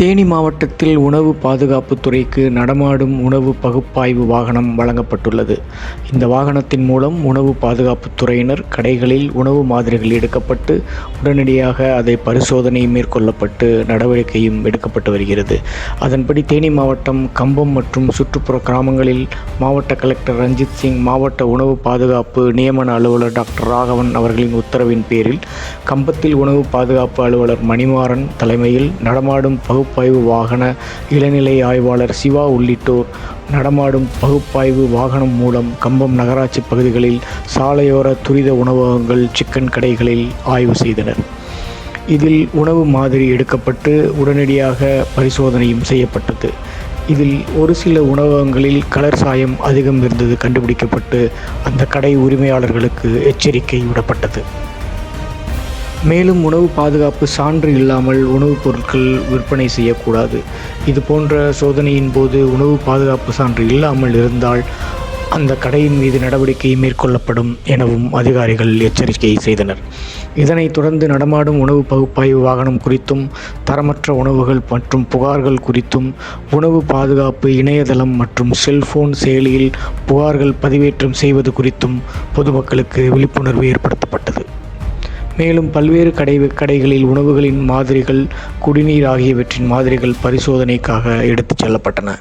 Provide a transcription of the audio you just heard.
தேனி மாவட்டத்தில் உணவு பாதுகாப்புத்துறைக்கு நடமாடும் உணவு பகுப்பாய்வு வாகனம் வழங்கப்பட்டுள்ளது. இந்த வாகனத்தின் மூலம் உணவு பாதுகாப்புத்துறையினர் கடைகளில் உணவு மாதிரிகள் எடுக்கப்பட்டு உடனடியாக அதை பரிசோதனை மேற்கொள்ளப்பட்டு நடவடிக்கையும் எடுக்கப்பட்டு வருகிறது. அதன்படி தேனி மாவட்டம் கம்பம் மற்றும் சுற்றுப்புற கிராமங்களில் மாவட்ட கலெக்டர் ரஞ்சித் சிங் மாவட்ட உணவு பாதுகாப்பு நியமன அலுவலர் டாக்டர் ராகவன் அவர்களின் உத்தரவின் பேரில் கம்பத்தில் உணவு பாதுகாப்பு அலுவலர் மணிமாறன் தலைமையில் நடமாடும் பகுப்பாய்வு வாகன இளநிலை ஆய்வாளர் சிவா உள்ளிட்டோர் நடமாடும் பகுப்பாய்வு வாகனம் மூலம் கம்பம் நகராட்சி பகுதிகளில் சாலையோர துரித உணவகங்கள் சிக்கன் கடைகளில் ஆய்வு செய்தனர். இதில் உணவு மாதிரி எடுக்கப்பட்டு உடனடியாக பரிசோதனையும் செய்யப்பட்டது. இதில் ஒரு சில உணவகங்களில் கலர் சாயம் அதிகம் இருந்தது கண்டுபிடிக்கப்பட்டு அந்த கடை உரிமையாளர்களுக்கு எச்சரிக்கை விடப்பட்டது. மேலும் உணவு பாதுகாப்பு சான்று இல்லாமல் உணவுப் பொருட்கள் விற்பனை செய்யக்கூடாது. இது போன்ற சோதனையின் போது உணவு பாதுகாப்பு சான்று இல்லாமல் இருந்தால் அந்த கடையின் மீது நடவடிக்கை மேற்கொள்ளப்படும் எனவும் அதிகாரிகள் எச்சரிக்கை செய்தனர். இதனைத் தொடர்ந்து நடமாடும் உணவு பகுப்பாய்வு வாகனம் குறித்தும் தரமற்ற உணவுகள் மற்றும் புகார்கள் குறித்தும் உணவு பாதுகாப்பு இணையதளம் மற்றும் செல்போன் செயலியில் புகார்கள் பதிவேற்றம் செய்வது குறித்தும் பொதுமக்களுக்கு விழிப்புணர்வு ஏற்படுத்தப்பட்டது. மேலும் பல்வேறு கடை கடைகளில் உணவுகளின் மாதிரிகள் குடிநீர் ஆகியவற்றின் மாதிரிகள் பரிசோதனைக்காக எடுத்துச் செல்லப்பட்டன.